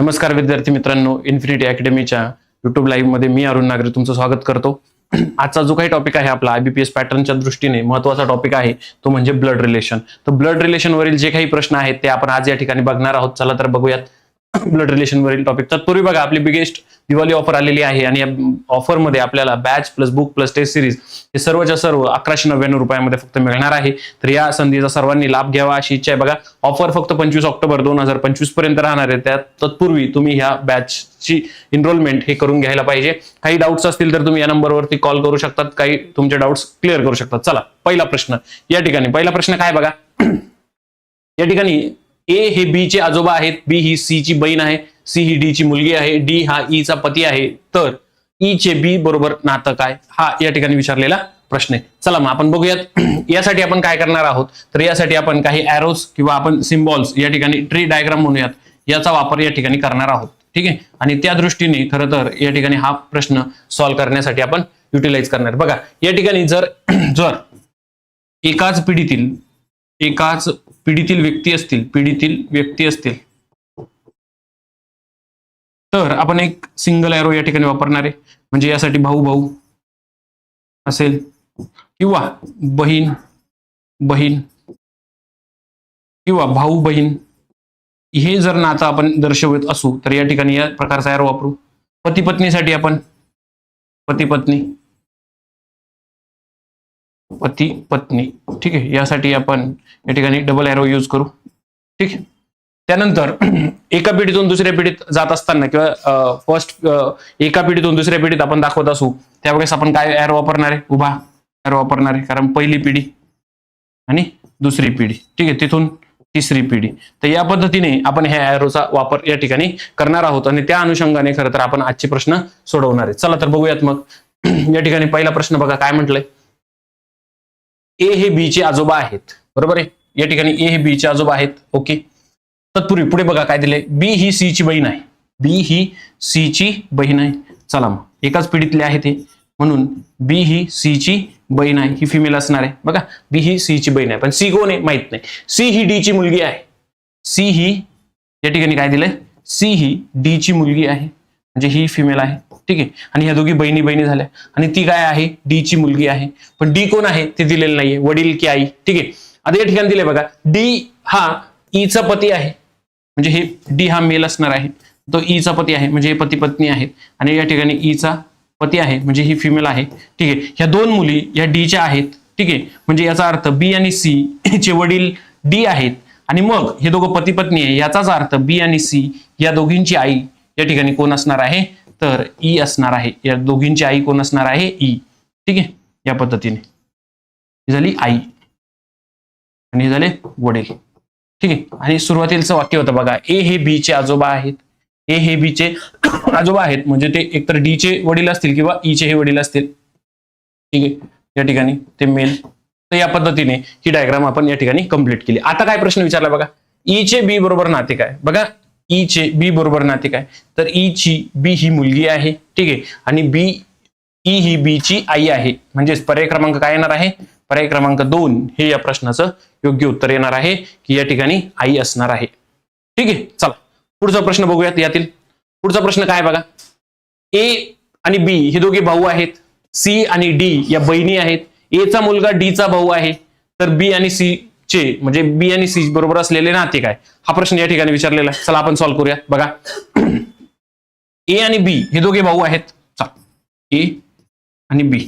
नमस्कार विद्यार्थी मित्रांनो इन्फिनिटी अकॅडमीच्या युट्यूब लाईव्हमध्ये मी अरुण नागरे तुमचं स्वागत करतो. आजचा जो काही टॉपिक आहे आपला आयबीपीएस पॅटर्नच्या दृष्टीने महत्त्वाचा टॉपिक आहे तो म्हणजे ब्लड रिलेशन तर ब्लड रिलेशन वरील जे काही प्रश्न आहेत ते आपण आज या ठिकाणी बघणार आहोत. चला तर बघूयात. ब्लड रिलेशन वरील टॉपिक तत्पूर्वी बघा आपली बिगेस्ट दिवाळी ऑफर आलेली आहे आणि या ऑफरमध्ये आपल्याला batch plus book plus test series हे सर्वच्या सर्व अकराशे नव्याण्णव रुपयामध्ये फक्त मिळणार आहे. तर या संधीचा सर्वांनी लाभ घ्यावा अशी इच्छा आहे. बघा ऑफर फक्त पंचवीस ऑक्टोबर दोन हजार पंचवीसपर्यंत राहणार आहे. त्या तत्पूर्वी तुम्ही ह्या बॅचची इनरोलमेंट हे करून घ्यायला पाहिजे. काही डाऊट्स असतील तर तुम्ही या नंबरवरती कॉल करू शकतात. काही तुमचे डाऊट्स क्लिअर करू शकतात. चला पहिला प्रश्न. या ठिकाणी पहिला प्रश्न काय बघा? या ठिकाणी ए हे बी चे आजोबा आहेत बी ही सी ची बहीण आहे सी ही डी ची मुलगी आहे डी हा ई चा पती आहे. तर ई चे बी बरोबर नातं काय? हा या ठिकाणी विचारलेला प्रश्न आहे. चला मग आपण बघूयात. यासाठी आपण काय करणार आहोत? तर यासाठी आपण काही अॅरोज किंवा आपण सिम्बॉल्स या ठिकाणी ट्री डायग्राम म्हणूयात. याचा वापर या ठिकाणी करणार आहोत. ठीक आहे? आणि त्या दृष्टीने खरं तर या ठिकाणी हा प्रश्न सॉल्व्ह करण्यासाठी आपण युटिलाइज करणार. बघा या ठिकाणी जर जर एकाच पिढीतील एकाच पिढीतील व्यक्ती असतील पिढीतील व्यक्ती असतील. तर आपण एक सिंगल एरो या ठिकाणी वापरणार आहे. म्हणजे यासाठी भाऊ भाऊ असेल किंवा बहीण बहीण किंवा भाऊ बहीण हे जर नातं आपण दर्शवत असू तर या ठिकाणी या प्रकारचा एरो वापरू. पती पत्नीसाठी आपण पती पत्नी पती पत्नी. ठीक आहे? यासाठी आपण या ठिकाणी डबल एरो यूज करू. ठीक आहे? त्यानंतर एका पिढीतून दुसऱ्या पिढीत जात असताना किंवा फर्स्ट एका पिढीतून दुसऱ्या पिढीत आपण दाखवत असू त्यावेळेस आपण काय एरो वापरणार आहे? उभा एरो वापरणार आहे. कारण पहिली पिढी आणि दुसरी पिढी. ठीक आहे? तिथून तिसरी पिढी. तर या पद्धतीने आपण ह्या एरोचा वापर या ठिकाणी करणार आहोत आणि त्या अनुषंगाने खरं तर आपण आजचे प्रश्न सोडवणार आहे. चला तर बघूयात मग. या ठिकाणी पहिला प्रश्न बघा. काय म्हटलंय? ए हे बी चे आजोबा आहेत. बरोबर आहे? या ठिकाणी ए हे बी चे आजोबा आहेत. ओके तत्पूर्वी पुढे बघा काय दिले बी ही सी ची बहीण आहे. बी ही सी ची बहीण आहे. चला मग. एकाच पिढीतले आहे ते म्हणून बी ही सी ची बहीण आहे. ही फिमेल असणार आहे. बघा. बी ही सी ची बहीण आहे. पण सी कोण आहे? माहीत नाही. सी ही डी ची मुलगी आहे. सी ही या ठिकाणी काय दिलंय? सी ही डी ची मुलगी आहे. म्हणजे ही फिमेल आहे. ठीक आहे? आणि ह्या दोघी बहिणी बहिणी झाल्या. आणि ती काय आहे? डी ची मुलगी आहे. पण डी कोण आहे? ते दिलेलं नाहीये. वडील की आई. ठीक आहे? आता या ठिकाणी दिले बघा. डी हा e ईचा पती आहे. म्हणजे हे डी हा मेल असणार आहे. तो e ईचा पती आहे. म्हणजे हे पती पत्नी आहेत. आणि या ठिकाणी e ईचा पती आहे. म्हणजे ही फिमेल आहे. ठीक आहे? ह्या दोन मुली या डीच्या आहेत. ठीक आहे? म्हणजे याचा अर्थ बी आणि सी चे वडील डी आहेत. आणि मग हे दोघं पती पत्नी आहे. याचाच अर्थ बी आणि सी या दोघींची आई या ठिकाणी कोण असणार आहे? तर ई असणार आहे. या दोघींची आई कोण असणार आहे? ई ठीक आहे? या पद्धतीने. ही झाली आई. आणि हे झाले वडील. ठीक आहे? आणि सुरुवातीचं वाक्य होतं बघा. ए हे बी चे आजोबा आहेत. ए हे बी चे आजोबा आहेत. म्हणजे ते एकतर डी चे वडील असतील किंवा ई चे हे वडील असतील. ठीक आहे? या ठिकाणी ते मेल तर या पद्धतीने ही डायग्राम आपण या ठिकाणी कंप्लीट केली. आता काय प्रश्न विचारला बघा? ई चे बी बरोबर नाते काय? बघा. ई चे बी बरोबर नाते काय तर ई ची बी ही मुलगी आहे. ठीक आहे. आणि बी ई e ही बी ची आई आहे. म्हणजेच पर्याय क्रमांक काय येणार आहे? पर्याय क्रमांक दोन हे या प्रश्नाचं योग्य उत्तर येणार आहे की या ठिकाणी आई असणार आहे. ठीक आहे. चला. पुढचा प्रश्न बघूयात यातील. पुढचा प्रश्न काय बघा? ए आणि बी हे दोघे भाऊ आहेत. सी आणि डी या बहिणी आहेत. ए चा मुलगा डी चा भाऊ आहे. तर बी आणि सी चे म्हणजे बी आणि सी बरोबर असलेले नाते काय? हा प्रश्न या ठिकाणी विचारलेला आहे. चला आपण सॉल्व्ह करूयात बघा. ए आणि बी हे दोघे भाऊ आहेत. चा ए आणि बी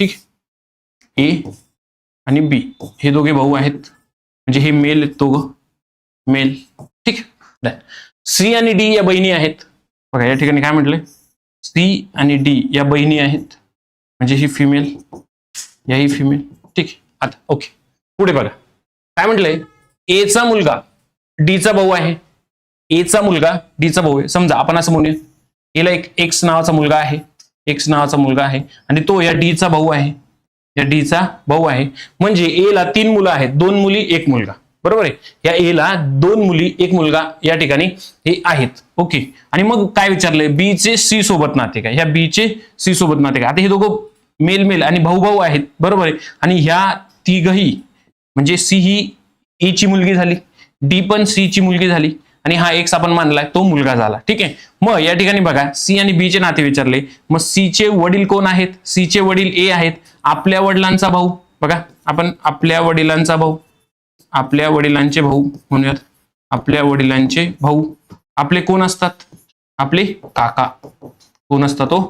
ठीक ए आणि बी हे दोघे भाऊ आहेत. म्हणजे हे मेल आहेत दोघं. मेल ठीक सी आणि डी या बहिणी आहेत. बघा या ठिकाणी काय म्हटलंय? सी आणि डी या बहिणी आहेत. म्हणजे ही फिमेल याही फिमेल ठीक आता ओके पुढे बघा. काय म्हटलंय? एचा मुलगा डीचा भाऊ आहे. एचा मुलगा डीचा भाऊ आहे. समजा आपण असं म्हणूया याला एक एक्स नावाचा मुलगा आहे. एक्स नावाचा मुलगा आहे. आणि तो या डीचा भाऊ आहे. या डीचा भाऊ आहे. म्हणजे ए ला तीन मुलं आहेत. दोन मुली एक मुलगा. बरोबर आहे? या ए ला दोन मुली एक मुलगा या ठिकाणी हे आहेत. ओके. आणि मग काय विचारलंय? बी चे सी सोबत नाते काय? ह्या बी चे सी सोबत नाते काय? आता हे दोघं मेल मेल आणि भाऊ भाऊ आहेत. बरोबर आहे? आणि ह्या तिघही म्हणजे सी ही ई ची मुलगी झाली डी पण सी ची मुलगी झाली आणि हा एक्स आपण मानलाय तो मुलगा झाला. ठीक आहे? मग या ठिकाणी बघा सी आणि बी चे नाते विचारले. मग सी चे वडील कोण आहेत? सी चे वडील ए आहेत. आपल्या वडिलांचा भाऊ बघा आपण आपल्या वडिलांचा भाऊ आपल्या वडिलांचे भाऊ म्हणूयात. आपल्या वडिलांचे भाऊ. आपले कोण असतात? आपले काका. कोण असतात तो?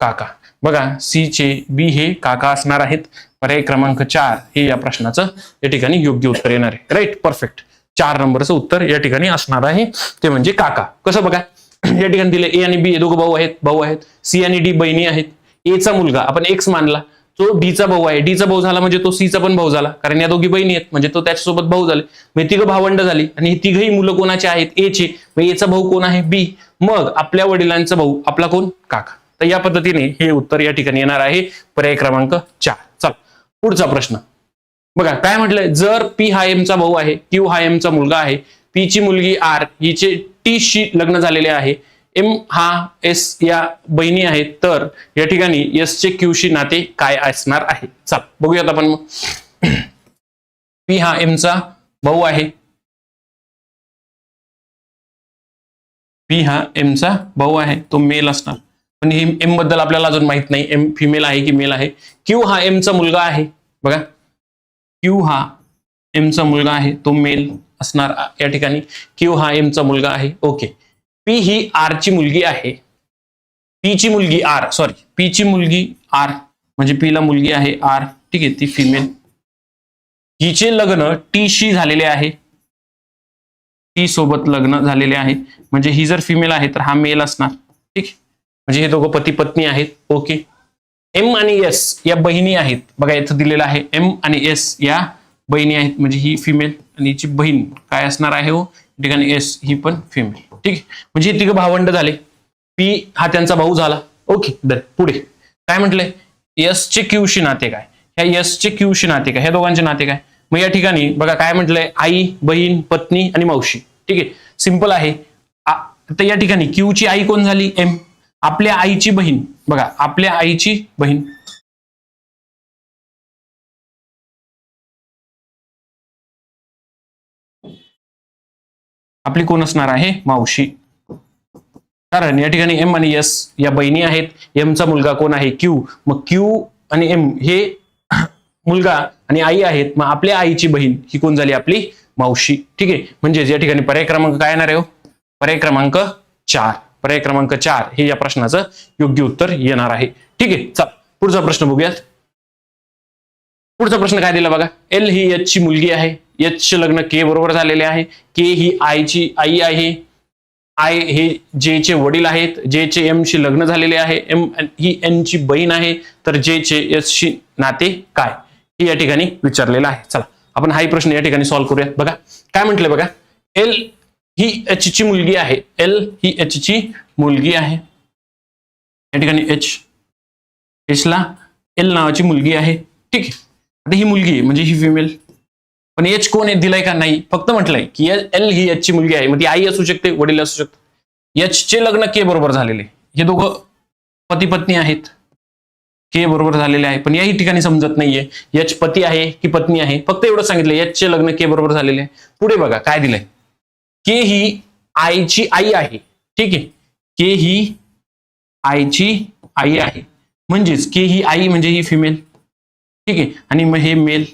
काका. बघा सी चे बी हे काका असणार आहेत. पर्याय क्रमांक चार हे या प्रश्नाचं या ठिकाणी योग्य उत्तर येणार आहे. राईट परफेक्ट चार नंबरचं उत्तर या ठिकाणी असणार आहे. ते म्हणजे काका. कसं बघा? या ठिकाणी दिले ए आणि बी हे दोघं भाऊ आहेत. भाऊ आहेत. सी आणि डी बहिणी आहेत. एचा मुलगा. आपण एक्स मानला. तो डीचा भाऊ आहे. डीचा भाऊ झाला म्हणजे तो सीचा पण भाऊ झाला. कारण या दोघी बहिणी आहेत. म्हणजे तो त्याच्यासोबत भाऊ झाले. मग तिघं भावंड झाली. आणि ही तिघही मुलं कोणाचे आहेत? एचे मग एचा भाऊ कोण आहे? बी मग आपल्या वडिलांचा भाऊ. आपला कोण? काका. तर या पद्धतीने हे उत्तर या ठिकाणी येणार आहे. पर्याय क्रमांक चार. चला. पुढचा प्रश्न. बघा काय म्हटलंय? जर पी हा एमचा भाऊ आहे क्यू हा एमचा मुलगा आहे पी ची मुलगी आर हिचे टी शी लग्न झालेले आहे एम हा एस या बहिणी आहेत तर या ठिकाणी एस चे क्यू शी नाते काय असणार आहे? चल बघूयात आपण मग. पी हा एमचा भाऊ आहे. पी हा एमचा भाऊ आहे तो मेल असणार. पण हे एमबद्दल आपल्याला अजून माहीत नाही. एम फिमेल आहे की मेल आहे? क्यू हा एमचा मुलगा आहे. बघा. क्यू हा एमचा मुलगा आहे. तो मेल असणार या ठिकाणी. क्यू हा एमचा मुलगा आहे. ओके पी ही आर ची मुलगी आहे. पी ची मुलगी आर सॉरी पी ची मुलगी आर म्हणजे पी ला मुलगी आहे आर ठीक आहे ती फिमेल हिचे लग्न टी शी झालेले आहे. टी सोबत लग्न झालेले आहे. म्हणजे ही जर फिमेल आहे तर हा मेल असणार. ठीक आहे. म्हणजे हे दोघं पती पत्नी आहेत ओके. एम आणि एस या बहिणी आहेत. बघा इथं दिलेलं आहे एम आणि एस या बहिणी आहेत म्हणजे ही फिमेल आणि हिची बहीण. काय असणार आहे हो? ठिकाणी एस ही पण फिमेल ठीक आहे? म्हणजे हे तिघं भावंड झाले. पी हा त्यांचा भाऊ झाला. Okay done. पुढे. काय म्हटलंय? एस चे क्यूशी नाते काय? ह्या एस चे क्यूशी नाते काय? ह्या दोघांचे नाते काय? मग या ठिकाणी बघा काय म्हटलंय? आई बहीण पत्नी आणि मावशी. ठीक आहे? सिंपल आहे. तर या ठिकाणी क्यू ची आई कोण झाली? एम आपल्या आईची बहीण. बघा आपल्या आईची बहीण. आपली कोण असणार आहे? मावशी. कारण या ठिकाणी एम आणि एस या बहिणी आहेत. एमचा मुलगा कोण आहे? क्यू मग क्यू आणि एम हे मुलगा आणि आई आहेत. मग आपल्या आईची बहीण ही कोण झाली? आपली मावशी. ठीक आहे? म्हणजे या ठिकाणी पर्याय क्रमांक काय येणार आहे हो? पर्याय क्रमांक चार. पर्याय क्रमांक चार हे या प्रश्नाचं योग्य उत्तर येणार आहे. ठीक आहे चल पुढचा प्रश्न बघूयात. पुढचा प्रश्न काय दिला बघा? एल ही एच ची मुलगी आहे. एच चे लग्न के बरोबर झालेले आहे. के ही आय ची आई आहे. आय हे जे चे वडील आहेत. जे चे एम शी लग्न झालेले आहे. एम ही एन ची बहीण आहे. तर जे चे एस शी नाते काय? हे या ठिकाणी विचारलेलं आहे. चला आपण हाही प्रश्न या ठिकाणी सॉल्व्ह करूयात. बघा काय म्हटलंय बघा? एल ही एच ची मुलगी आहे. एल ही एच ची मुलगी आहे. या ठिकाणी एच एचला एल नावाची मुलगी आहे. ठीक आहे. आता ही मुलगी आहे म्हणजे ही फिमेल पण एच कोण आहे दिलाय का नाही? फक्त म्हटलंय की एल ही एच ची मुलगी आहे. मग ती आई असू शकते वडील असू शकते. एच चे लग्न के बरोबर झालेले. हे दोघं पती पत्नी आहेत. के बरोबर झालेले आहे. पण याही ठिकाणी समजत नाहीये. एच पती आहे की पत्नी आहे? फक्त एवढं सांगितलं एच चे लग्न के बरोबर झालेले आहे. पुढे बघा काय दिलंय. के ही आईची आई आहे. ठीक आहे? के ही आईची आई आहे. म्हणजेच के ही आई म्हणजे ही फिमेल ठीक आहे? आणि मग हे मेल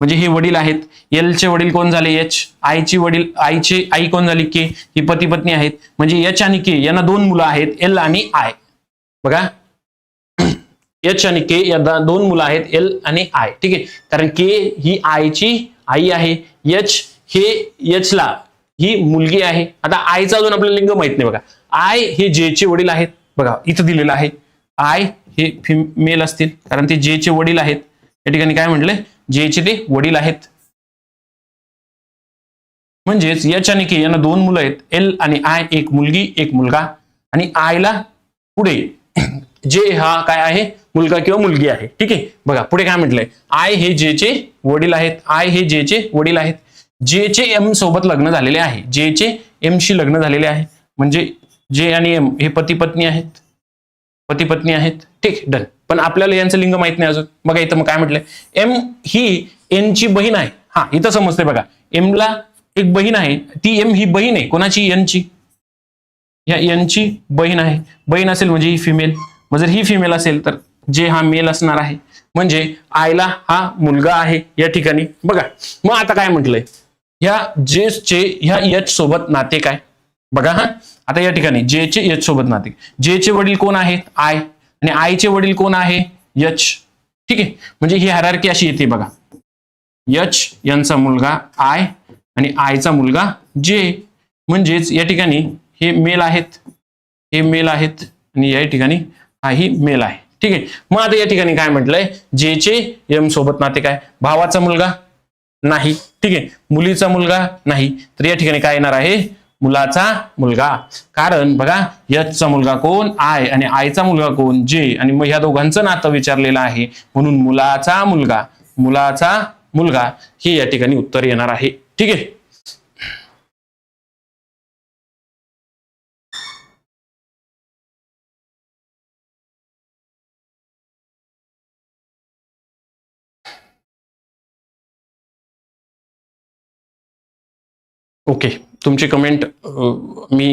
म्हणजे हे वडील आहेत. एलचे वडील कोण झाले? एच आईची वडील आईचे आई कोण झाली? के ही पती पत्नी आहेत. म्हणजे एच आणि के यांना दोन मुलं आहेत एल आणि आय बघा. एच आणि के या दोन मुलं आहेत एल आणि आय ठीक आहे? कारण के ही आईची आई आहे. एच हे एच ला ही मुलगी आहे. आता आईचा अजून आपल्याला लिंग माहीत नाही बघा. आय हे जे चे वडील आहेत. बघा इथं दिलेलं आहे. आय हे फिमेल असतील. कारण ते जे चे वडील आहेत. या ठिकाणी काय म्हटलंय? जे चे ते वडील आहेत. म्हणजेच एच आणि के यांना दोन मुलं आहेत. एल आणि आय एक मुलगी एक मुलगा. आणि आयला पुढे जे हा काय आहे? मुलगा किंवा मुलगी आहे. ठीक आहे? बघा पुढे काय म्हटलंय? आय हे जे चे वडील आहेत. आय हे जे चे वडील आहेत. जे चे एम सोबत लग्न झालेले आहे. जे चे एम शी लग्न झालेले आहे. म्हणजे जे आणि एम हे पती पत्नी आहेत. पती पत्नी आहेत. ठीक डन पण आपल्याला यांचं लिंग माहीत नाही अजून. बघा इथं मग काय म्हटलंय? एम ही एन ची बहीण आहे. हा इथं समजते बघा. एमला एक बहीण आहे. ती एम ही बहीण आहे. कोणाची? यांची या यांची बहीण आहे. बहीण असेल म्हणजे ही फिमेल मग जर ही फिमेल असेल तर जे हा मेल असणार आहे. म्हणजे आयला हा मुलगा आहे या ठिकाणी. बघा. मग आता काय म्हटलंय? ह्या जेचे ह्या एच सोबत नाते काय? बघा हा. आता या ठिकाणी जे चे एच सोबत नाते. जे चे वडील कोण आहेत? आय. आणि आय चे वडील कोण आहे? यच. ठीक आहे? म्हणजे ही हरारकी अशी येते बघा. यच यांचा मुलगा आय आणि आयचा मुलगा जे. म्हणजेच या ठिकाणी हे मेल आहेत. हे मेल आहेत आणि या ठिकाणी हाही मेल आहे. ठीक आहे? मग आता या ठिकाणी काय म्हटलंय? जे चे एम सोबत नाते काय? भावाचा मुलगा नाही. ठीक आहे. मुलीचा मुलगा नाही. तर या ठिकाणी काय येणार आहे? मुलाचा मुलगा. कारण बघा यचचा मुलगा कोण? आय. आणि आयचा मुलगा कोण? जे. आणि मग ह्या दोघांचं नातं विचारलेलं आहे. म्हणून मुलाचा मुलगा. मुलाचा मुलगा. हे या ठिकाणी उत्तर येणार आहे. ठीक आहे. ओके तुमची कमेंट मी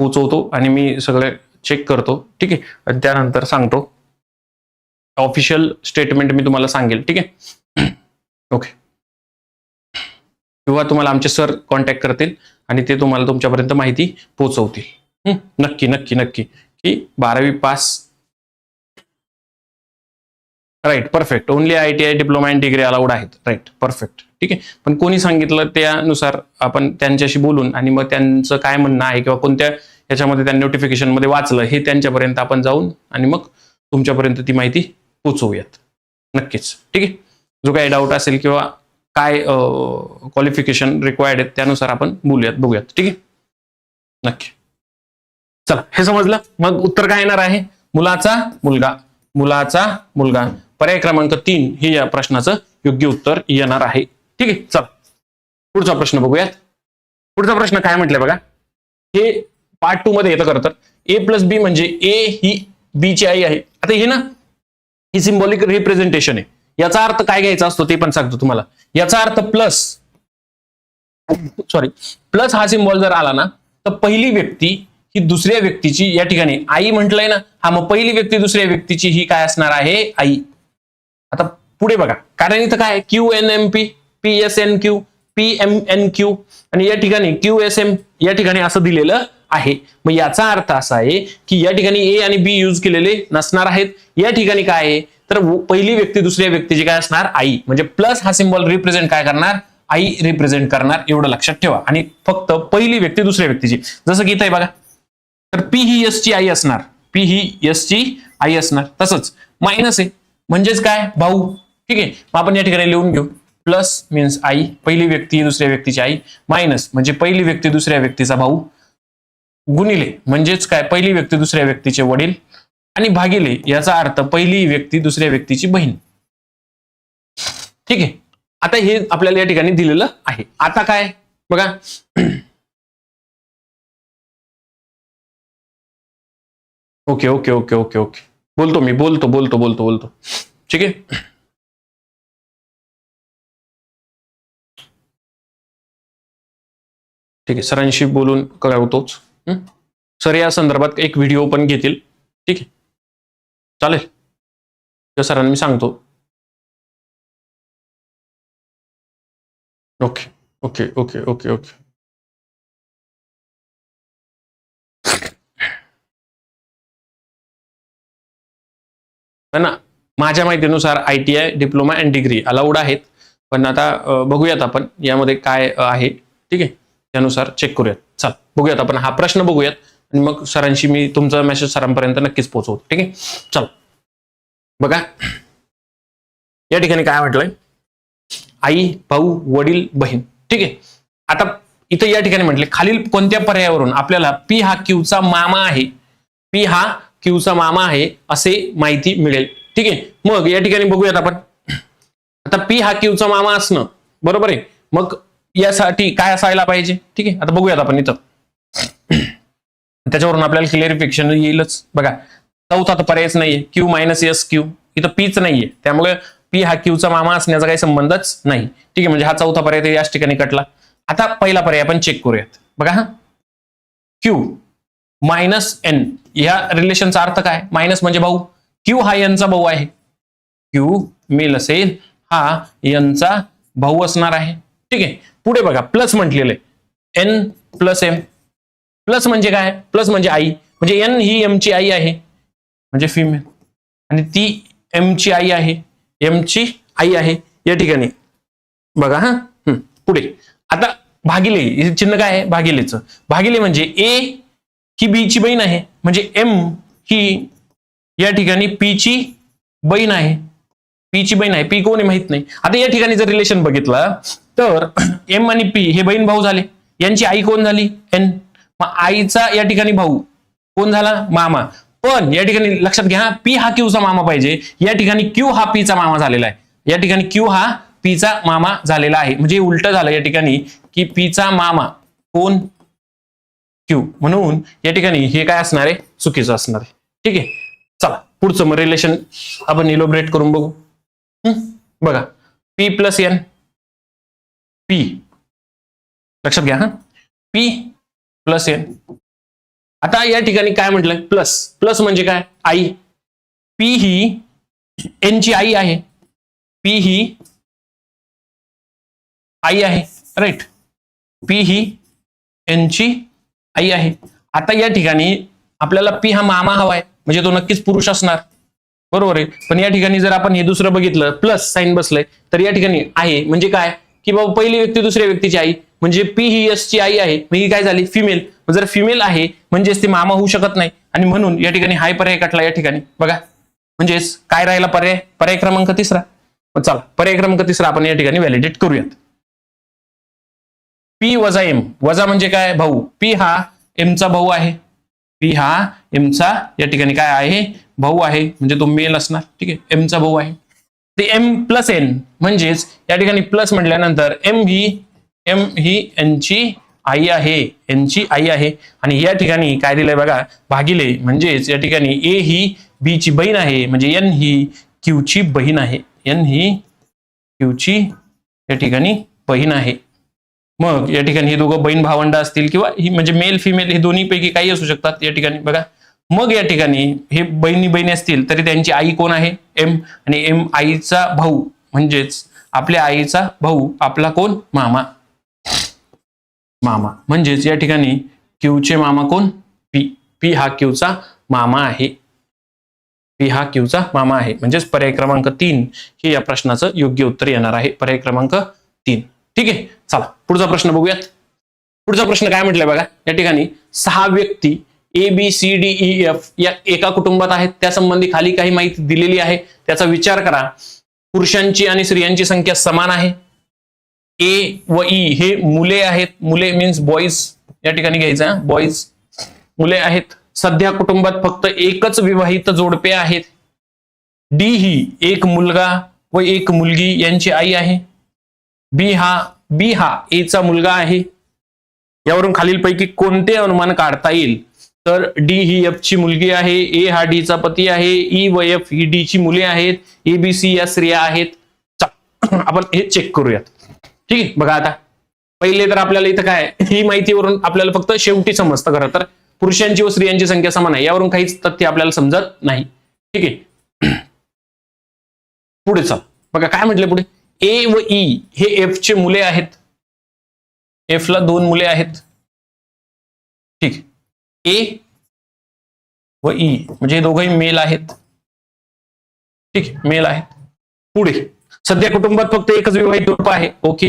पोचवतो आणि मी सगळे चेक करतो. ठीक आहे? आणि त्यानंतर सांगतो. ऑफिशियल स्टेटमेंट मी तुम्हाला सांगेल. ठीक आहे? ओके किंवा तुम्हाला आमचे सर कॉन्टॅक्ट करतील आणि ते तुम्हाला तुमच्यापर्यंत माहिती पोचवतील. नक्की नक्की नक्की. की बारावी pass right perfect only I T I diploma and degree allowed आहेत. राईट परफेक्ट ठीक आहे? पण कोणी सांगितलं त्यानुसार आपण त्यांच्याशी बोलून आणि मग त्यांचं काय म्हणणं आहे किंवा कोणत्या याच्यामध्ये त्या नोटिफिकेशनमध्ये वाचलं हे त्यांच्यापर्यंत आपण जाऊन आणि मग तुमच्यापर्यंत ती माहिती पोचवूयात. नक्कीच. ठीक आहे? जो काही डाऊट असेल किंवा काय क्वालिफिकेशन रिक्वायर्ड आहेत त्यानुसार आपण बोलूयात बघूयात. ठीक आहे? नक्की. चला हे समजलं? मग उत्तर काय येणार आहे? मुलाचा मुलगा. मुलाचा मुलगा. पर्याय क्रमांक तीन हे या प्रश्नाचं योग्य उत्तर येणार आहे. ठीक आहे चला. पुढचा प्रश्न बघूयात. पुढचा प्रश्न काय म्हटलंय बघा? हे पार्ट टू मध्ये येतं खरं तर. ए प्लस बी म्हणजे ए ही बी ची आई आहे. आता हे ना ही सिम्बॉलिक रिप्रेझेंटेशन आहे. याचा अर्थ काय घ्यायचा असतो ते पण सांगतो तुम्हाला. याचा अर्थ प्लस सॉरी प्लस हा सिम्बॉल जर आला ना तर पहिली व्यक्ती ही दुसऱ्या व्यक्तीची या ठिकाणी. आई म्हटलंय ना हा मग पहिली व्यक्ती दुसऱ्या व्यक्तीची ही काय असणार आहे? आई. आता पुढे बघा. कारण इथं काय? Q N M P P S N Q P M N Q आणि या ठिकाणी क्यू एस एम या ठिकाणी असं दिलेलं आहे. मग याचा अर्थ असा आहे की या ठिकाणी ए आणि बी यूज केलेले नसणार आहेत. या ठिकाणी काय आहे? तर पहिली व्यक्ती दुसऱ्या व्यक्तीची काय असणार? आई. म्हणजे प्लस हा सिम्बॉल रिप्रेझेंट काय करणार? आई रिप्रेझेंट करणार. एवढं लक्षात ठेवा. आणि फक्त पहिली व्यक्ती दुसऱ्या व्यक्तीची. जसं की इथं आहे बघा. तर पी ही एस ची आई असणार. पी ही एस ची आई असणार. तसंच. मायनस आहे. म्हणजेच काय? भाऊ. ठीक आहे. मग आपण या ठिकाणी लिहून घेऊ. प्लस मीन्स आई पहिली व्यक्ती दुसऱ्या व्यक्तीची आई मायनस म्हणजे पहिली व्यक्ती दुसऱ्या व्यक्तीचा भाऊ गुणिले म्हणजेच काय? पहिली व्यक्ती दुसऱ्या व्यक्तीचे वडील आणि भागिले याचा अर्थ पहिली व्यक्ती दुसऱ्या व्यक्तीची बहीण. ठीक आहे? आता हे आपल्याला या ठिकाणी दिलेलं आहे. आता काय? बघा. Okay okay okay okay okay. बोलतो मी बोलतो बोलतो बोलतो बोलतो. ठीक आहे? ठीक आहे. सरांशी बोलून कळवतोच. सर या संदर्भात एक व्हिडिओ पण घेतील. ठीक आहे. चालेल. तर सरांना मी सांगतो. Okay. Okay. Okay. Okay. Okay. पण ना माझ्या माहितीनुसार I T I diploma and degree allowed आहेत. पण आता बघूयात आपण यामध्ये काय आहे. ठीक आहे. त्यानुसार चेक करूयात. चल बघूयात आपण. हा प्रश्न बघूयात. आणि मग सरांशी मी तुमचा मेसेज सरांपर्यंत नक्कीच पोहोचवतो. ठीक आहे? चल. बघा. या ठिकाणी काय म्हटलंय? आई भाऊ वडील बहीण. ठीक आहे? आता इथं या ठिकाणी म्हटले खालील कोणत्या पर्यायावरून आपल्याला पी हा क्यूचा मामा आहे? पी हा क्यूचा मामा आहे असे माहिती मिळेल. ठीक आहे? मग या ठिकाणी बघूयात आपण. आता पी हा क्यूचा मामा असणं बरोबर आहे? मग यासाठी काय असायला पाहिजे? ठीक आहे आता बघूयात आपण इथं. त्याच्यावरून आपल्याला क्लिअरिफिकेशन येईलच. बघा चौथा तर पर्यायच नाहीये. क्यू मायनस एस क्यू इथं पीच नाहीये. त्यामुळे पी हा क्यूचा मामा असण्याचा काही संबंधच नाही. ठीक आहे म्हणजे हा चौथा पर्याय तर याच ठिकाणी कटला. आता पहिला पर्याय आपण चेक करूयात. बघा हा. क्यू मायनस एन या रिलेशनचा अर्थ काय? मायनस म्हणजे भाऊ. क्यू हा यांचा भाऊ आहे. क्यू मेल असेल हा यांचा भाऊ असणार आहे. ठीक आहे पुढे बघा प्लस म्हटलेलं आहे. एन प्लस एम प्लस म्हणजे काय? प्लस म्हणजे आई. म्हणजे एन ही एम ची आई आहे. म्हणजे फिमेल आणि ती एम ची आई आहे. एम ची आई आहे. या ठिकाणी. बघा हा? पुढे. आता भागिले. चिन्ह काय आहे? भागिलेचं. भागिले म्हणजे ए ही बी ची बहीण आहे. म्हणजे एम ही या ठिकाणी पी ची बहीण आहे. पी ची बहीण आहे. पी कोणी माहीत नाही. आता या ठिकाणी जर रिलेशन बघितलं तर एम आणि पी हे बहीण भाऊ झाले. यांची आई कोण झाली? एन. मग आईचा या ठिकाणी भाऊ. कोण झाला? मामा. पण या ठिकाणी लक्षात घ्या पी हा क्यूचा मामा पाहिजे. या ठिकाणी क्यू हा पीचा मामा झालेला आहे. या ठिकाणी क्यू हा पीचा मामा झालेला आहे. म्हणजे उलट झालं या ठिकाणी की पीचा मामा. कोण? क्यू म्हणून या ठिकाणी हे काय असणार आहे? चुकीचं असणार आहे. ठीक आहे? चला पुढचं मग रिलेशन आपण इलोबरेट करून बघू. बघा. P plus N P. लक्षात घ्या हा. P plus N. आता या ठिकाणी काय म्हटलंय? प्लस. प्लस म्हणजे काय? आई. पी ही एन ची आई आहे. पी ही आई आहे. राईट पी ही एन ची आई आहे. आता या ठिकाणी आपल्याला पी हा मामा हवा आहे म्हणजे तो नक्कीच पुरुष असणार. बरोबर आहे. पण या ठिकाणी जर आपण हे दुसरं बघितलं प्लस साईन बसलंय तर या ठिकाणी आहे. म्हणजे काय? की बाबा पहिली व्यक्ती दुसऱ्या व्यक्तीची आई. म्हणजे पी ही एस ची आई आहे. मग ही काय झाली? फिमेल जर फिमेल आहे म्हणजेच ती मामा होऊ शकत नाही. आणि म्हणून या ठिकाणी हाय पर्याय कटला या ठिकाणी. बघा. म्हणजेच काय राहिला पर्याय? पर्याय क्रमांक तिसरा. चला. पर्याय क्रमांक तिसरा आपण या ठिकाणी व्हॅलिडेट करूयात. पी वजा एम वजा म्हणजे काय? भाऊ. पी हा एमचा भाऊ आहे. पी हा एमचा या ठिकाणी काय आहे? भाऊ आहे. म्हणजे तो मेल असणार. ठीक आहे. एमचा भाऊ आहे. ते एम प्लस एन म्हणजेच या ठिकाणी प्लस म्हटल्यानंतर एम ही एम ही एनची आई आहे. एनची आई आहे. आणि या ठिकाणी काय दिलंय बघा भागिले म्हणजेच या ठिकाणी ए ही बी ची बहीण आहे. म्हणजे एन ही क्यू ची बहीण आहे. एन ही क्यूची या ठिकाणी बहीण आहे. मग या ठिकाणी हे दोघं बहीण भावंड असतील किंवा ही म्हणजे मेल फिमेल हे दोन्ही पैकी काही असू शकतात या ठिकाणी बघा. मग या ठिकाणी हे बहिणी बहिणी असतील तरी त्यांची आई कोण आहे? एम. आणि एम आईचा भाऊ म्हणजेच आपल्या आईचा भाऊ आपला कोण? मामा. मामा. म्हणजेच या ठिकाणी क्यूचे मामा कोण? पी पी हा क्यूचा मामा आहे. पी हा क्यूचा मामा आहे. म्हणजेच पर्याय क्रमांक तीन हे या प्रश्नाचं योग्य उत्तर येणार आहे. पर्याय क्रमांक तीन. ठीक आहे? चला पुढचा प्रश्न बघूयात. पुढचा प्रश्न काय म्हटलंय बघा? या ठिकाणी सहा व्यक्ती A B C D E F या एका कुटुंबात आहेत. त्या संबंधी खाली काही माहिती दिलेली आहे. त्याचा विचार करा. पुरुषांची आणि स्त्रियांची संख्या समान आहे. ए व ई हे मुले आहेत. मुले मीन्स बॉईज या ठिकाणी घ्यायचं बॉईज मुले आहेत. सध्या कुटुंबात फक्त एकच विवाहित जोडपे आहेत. डी ही एक मुलगा व एक मुलगी यांची आई आहे. बी हा बी हा एचा मुलगा आहे. यावरून खालीलपैकी कोणते अनुमान काढता येईल? तर डी ही एफ ची मुलगी आहे ए हा डी चा पती आहे ई व एफ ही डी ची मुले आहेत ए बी सी या स्त्रिया आहेत. आपण हे चेक करूयात. ठीक आहे बघा आता. पहिले तर आपल्याला इथं काय ही माहितीवरून आपल्याला फक्त शेवटी समजतं खरं तर. पुरुषांची व स्त्रियांची संख्या समान आहे. यावरून काहीच तथ्य आपल्याला समजत नाही. ठीक आहे. पुढे चल. बघा काय म्हटलं पुढे? ए व ई हे एफ चे मुले आहेत. एफ ला दोन मुले आहेत. ठीक ए व ई. म्हणजे हे दोघंही मेल आहेत. ठीक मेल आहेत. पुढे. सध्या कुटुंबात फक्त एकच विवाहित रूप आहे. ओके.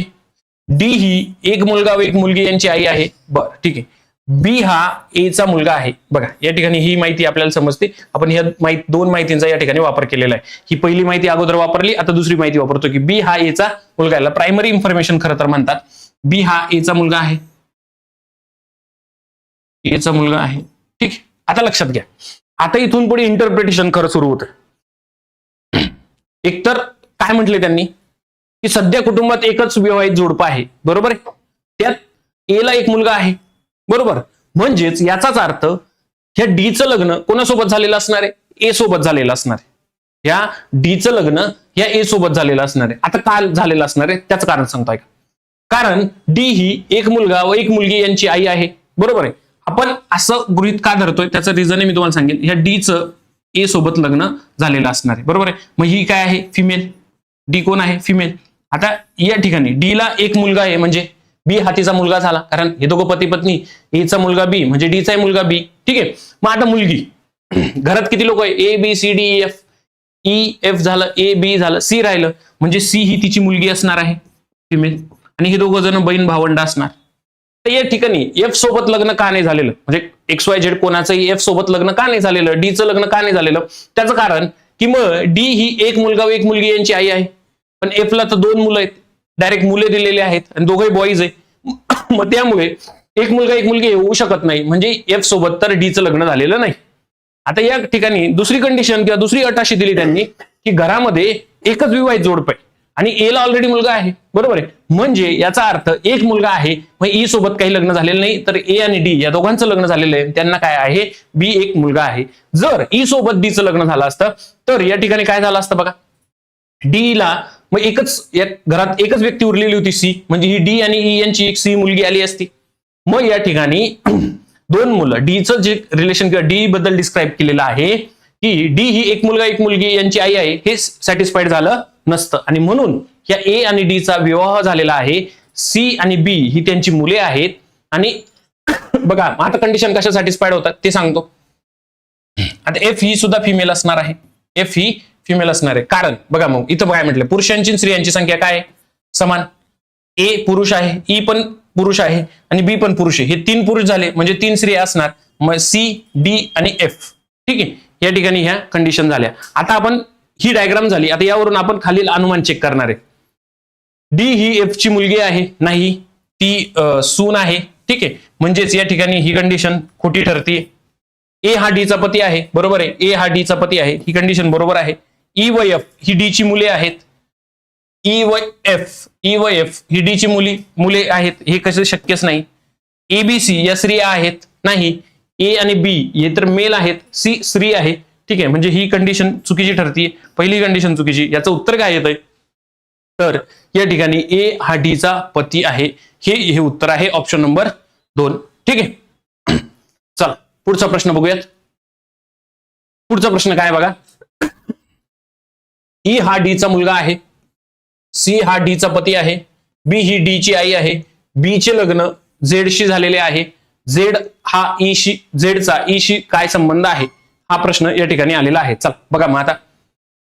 डी ही एक मुलगा व एक मुलगी यांची आई आहे. बर ठीक आहे. बी हा एचा मुलगा आहे. बघा या ठिकाणी ही माहिती आपल्याला समजते. आपण ह्या माहिती दोन माहितींचा या ठिकाणी वापर केलेला आहे. ही पहिली माहिती अगोदर वापरली आता दुसरी माहिती वापरतो की बी हा एचा मुलगा याला प्रायमरी इन्फॉर्मेशन खरं तर म्हणतात. बी हा एचा मुलगा आहे. एचा मुलगा आहे. ठीक? आहे. आता लक्षात घ्या. आता इथून पुढे इंटरप्रिटेशन खरं सुरू होतं. एकतर काय म्हटले त्यांनी? की सध्या कुटुंबात एकच विवाहित जोडपं आहे. बरोबर आहे? त्यात ए ला एक मुलगा आहे. बरोबर? म्हणजेच याचाच अर्थ ह्या डीचं लग्न कोणासोबत झालेलं असणार आहे? ए सोबत झालेलं असणार आहे. ह्या डीचं लग्न या ए सोबत झालेलं असणार आहे. आता काल झालेलं असणार आहे. त्याचं कारण सांगतो का? कारण डी ही एक मुलगा व एक मुलगी यांची आई आहे. बरोबर आहे? आपण असं गृहित का धरतोय? त्याचं रिझन मी तुम्हाला सांगेल ह्या डीचं ए सोबत लग्न झालेलं असणार आहे. बरोबर आहे? मग ही काय आहे? फिमेल डी कोण आहे? फिमेल आता या ठिकाणी डी ला एक मुलगा आहे म्हणजे बी हातीचा मुलगा झाला. कारण हे दोघं पती पत्नी एचा मुलगा बी म्हणजे डीचा मुलगा बी ठीक आहे? मग आता मुलगी. घरात किती लोक आहे? A B C D F E F झालं ए बी झालं सी राहिलं. म्हणजे सी ही तिची मुलगी असणार आहे. फिमेल आणि हे दोघं जण बहीण भावंड असणार. तर या ठिकाणी एफ सोबत लग्न का नाही झालेलं? म्हणजे एक्स वाय झेड कोणाचंही एफ सोबत लग्न का नाही झालेलं? डीचं लग्न का नाही झालेलं? त्याचं कारण की मग डी ही एक मुलगा व एक मुलगी यांची आई आहे. पण एफ ला तर दोन मुलं आहेत. डायरेक्ट मुले दिलेले आहेत आणि दोघंही बॉईज आहे मग त्यामुळे एक मुलगा एक मुलगी होऊ शकत नाही. म्हणजे एफ सोबत तर डीचं लग्न झालेलं नाही. आता या ठिकाणी दुसरी कंडिशन किंवा दुसरी अट अशी दिली त्यांनी की घरामध्ये एकच विवाहित जोडप आहे आणि ए ला ऑलरेडी मुलगा आहे. बरोबर आहे? म्हणजे याचा अर्थ एक मुलगा आहे मग ई सोबत काही लग्न झालेलं नाही तर ए आणि डी या दोघांचं लग्न झालेलं आहे. त्यांना काय आहे? बी एक मुलगा आहे. जर ई सोबत डीचं लग्न झालं असतं तर या ठिकाणी काय झालं असतं बघा? डी ला मग एकच या घरात एकच व्यक्ती उरलेली होती सी म्हणजे ही डी आणि ई यांची एक सी मुलगी आली असती. मग या ठिकाणी दोन मुलं डीचं जे रिलेशन किंवा डी बद्दल डिस्क्राईब केलेलं आहे की डी ही एक मुलगा एक मुलगी यांची आई आहे हे सॅटिस्फाईड झालं. नसतं. आणि म्हणून या ए आणि डी चा विवाह झालेला आहे. सी आणि बी ही त्यांची मुले आहेत. आणि बघा आता कंडिशन कशा सॅटिस्फाईड होतात ते सांगतो. आता एफ ही सुद्धा फिमेल असणार आहे. एफ ही फिमेल असणार आहे. कारण बघा मग इथं काय म्हटलं पुरुषांची स्त्रियांची संख्या काय आहे? समान. ए पुरुष आहे ई पण पुरुष आहे आणि बी पण पुरुष आहे. हे तीन पुरुष झाले म्हणजे तीन स्त्रिया असणार. मग सी डी आणि एफ ठीक आहे? या ठिकाणी ह्या कंडिशन झाल्या. आता आपण ही डायग्राम झाली. आता यावरून आपण खालील अनुमान चेक करणार आहे. डी ही एफ ची मुलगी आहे नाही. ती सून आहे. ठीक आहे? म्हणजेच या ठिकाणी ही कंडिशन खोटी ठरते ए हा डीचा पती आहे बरोबर आहे? ए हा डीचा पती आहे. ही कंडिशन बरोबर आहे. ई व एफ ही डी ची मुले आहेत. ई व एफ ई e व एफ ही डी ची मुली मुले आहेत. हे कसं शक्यच नाही. ए बी सी या स्त्रिया आहेत नाही. ए आणि बी हे तर मेल आहेत. सी स्त्री आहे. ठीक आहे म्हणजे ही कंडिशन चुकीची ठरते पहिली कंडिशन चुकीची याचं उत्तर काय येतंय? तर या ठिकाणी ए हा डीचा पती आहे. हे हे उत्तर आहे ऑप्शन नंबर दोन. ठीक आहे? चला पुढचा प्रश्न बघूयात. पुढचा प्रश्न काय बघा? ई हा डीचा मुलगा आहे. सी हा डीचा पती आहे. बी ही डी ची आई आहे. बी चे लग्न झेडशी झालेले आहे. झेड हा e ईशी झेडचा ईशी e काय संबंध आहे? हा प्रश्न या ठिकाणी आलेला आहे. चल बघा मग आता.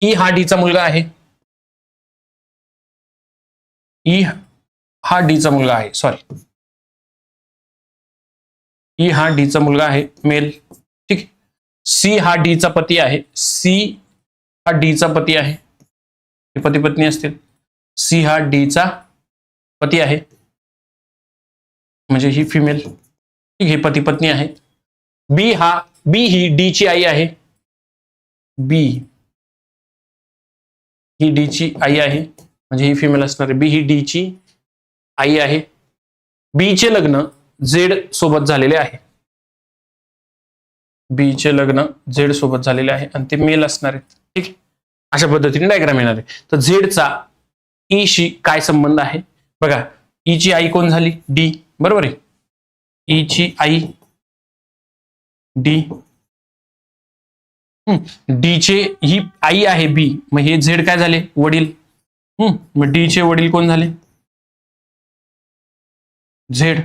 ई हा डीचा मुलगा आहे. ई हा डीचा मुलगा आहे. सॉरी ई हा डीचा मुलगा आहे मेल ठीक. सी हा डीचा पती आहे. सी हा डीचा पती आहे. हे पती पत्नी असतील. सी हा डीचा पती आहे. म्हणजे ही फिमेल ठीक हे पती पत्नी आहे. बी हा बी ही डी ची आई आहे. बी ही डी ची आई आहे. म्हणजे ही फिमेल असणार आहे बी ही डी ची आई आहे. बी चे लग्न झेड सोबत झालेले आहे. बी चे लग्न झेड सोबत झालेले आहे आणि ते मेल असणार आहेत. ठीक आहे? अशा पद्धतीने डायग्राम येणार आहे. तर झेडचा ई शी काय संबंध आहे? बघा ई ची आई कोण झाली? डी. बरोबर आहे? ई ची आई डी. डी चे ही आई आहे बी. मग हे झेड काय झाले? वडील. हम्म मग डी चे वडील कोण झाले? झेड.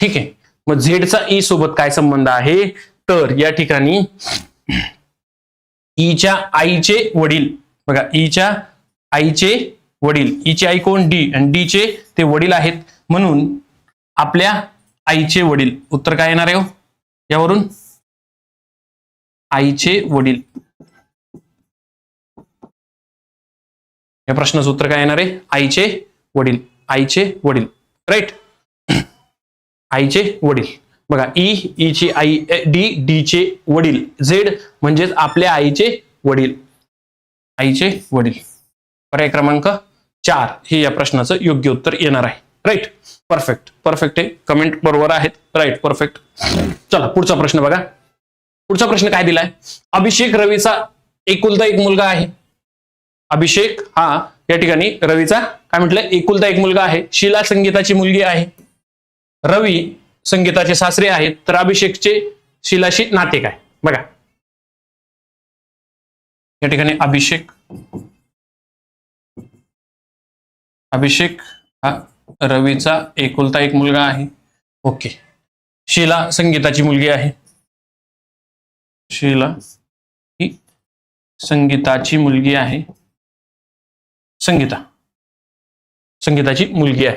ठीक आहे. मग झेडचा ई सोबत काय संबंध आहे? तर या ठिकाणी ईच्या आईचे वडील. बघा ईच्या आईचे वडील. ईची आई कोण? डी. आणि डी चे ते वडील आहेत. म्हणून आपल्या आईचे वडील. उत्तर काय येणार आहे हो? यावरून? आईचे वडील. या प्रश्नाचं उत्तर काय येणार आहे? आईचे वडील. आईचे वडील. राईट आईचे वडील. बघा ई ईची आई डी डी चे वडील. झेड म्हणजेच आपल्या आईचे वडील. आईचे वडील. पर्याय क्रमांक चार. हे या प्रश्नाचं योग्य उत्तर येणार आहे. राईट परफेक्ट परफेक्ट आहे. कमेंट बरोबर आहेत. राईट परफेक्ट चला पुढचा प्रश्न बघा. पुढचा प्रश्न काय दिलाय? अभिषेक रवीचा एकुलता एक मुलगा आहे. अभिषेक हा या ठिकाणी रवीचा काय म्हटलं एकुलता एक मुलगा आहे. शिला संगीताची मुलगी आहे. रवी संगीताचे सासरे आहेत. तर अभिषेकचे शिलाशी नाते काय बघा. या ठिकाणी अभिषेक. अभिषेक हा रवीचा एकुलता एक मुलगा आहे. ओके. शिला संगीताची मुलगी आहे. शीला ही संगीताची मुलगी आहे. संगीता. संगीताची मुलगी आहे.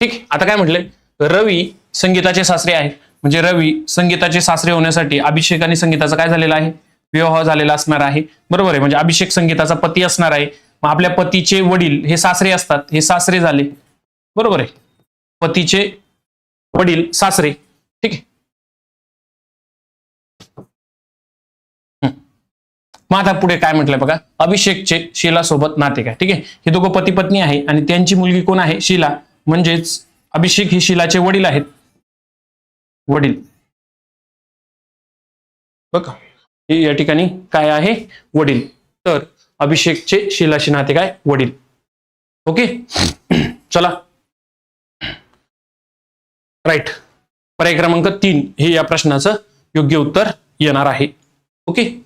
ठीक आता काय म्हटलंय? रवी संगीताचे सासरे आहेत. म्हणजे रवी संगीताचे सासरे होण्यासाठी अभिषेक आणि संगीताचा काय झालेला आहे? विवाह झालेला असणार आहे. बरोबर आहे. म्हणजे अभिषेक संगीताचा पती असणार आहे. मग आपल्या पतीचे वडील हे सासरे असतात. हे सासरे झाले. बरोबर आहे. पतीचे वडील सासरे. ठीक आहे. मग आता पुढे काय म्हटलंय बघा? अभिषेकचे शिला सोबत नाते काय ठीक आहे? हे दोघं पती पत्नी आहे आणि त्यांची मुलगी कोण आहे? शीला. म्हणजेच अभिषेक ही शीलाचे वडील आहेत. वडील. बघा. हे या ठिकाणी काय आहे? वडील. तर अभिषेकचे शिलाशी नाते काय वडील. ओके? चला. राईट. पर्याय क्रमांक तीन हे या प्रश्नाचं योग्य उत्तर येणार आहे. ओके?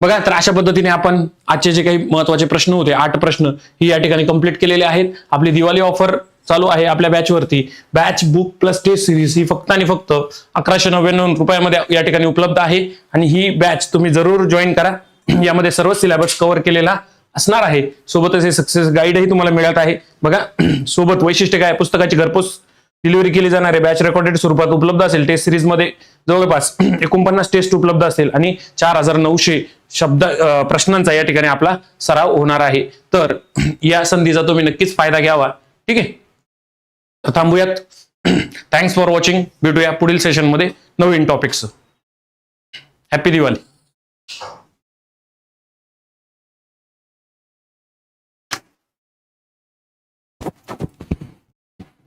बघा तर अशा पद्धतीने आपण आजचे जे काही महत्त्वाचे प्रश्न होते आठ प्रश्न ही या ठिकाणी कंप्लीट केलेले आहेत. आपली दिवाळी ऑफर चालू आहे आपल्या बॅचवरती batch book plus test series ही फक्त आणि फक्त अकराशे नव्याण्णव रुपयामध्ये या ठिकाणी उपलब्ध आहे. आणि ही बॅच तुम्ही जरूर जॉईन करा. यामध्ये सर्व सिलेबस कव्हर केलेला असणार आहे. सोबतच हे सक्सेस गाईडही तुम्हाला मिळत आहे. बघा सोबत वैशिष्ट्य काय पुस्तकाची घरपोच डिलिव्हरी केली जाणार आहे. बॅच रेकॉर्डेड स्वरूपात उपलब्ध असेल. टेस्ट सिरीजमध्ये जवळपास एकोणपन्नास टेस्ट उपलब्ध असेल आणि चार हजार नऊशे शब्द प्रश्नांचा या ठिकाणी आपला सराव होणार आहे. तर या संधीचा तुम्ही नक्कीच फायदा घ्यावा. ठीक आहे? थांबूयात. थँक्स फॉर वॉचिंग भेटूया पुढील सेशनमध्ये नवीन टॉपिक्स हॅपी दिवाळी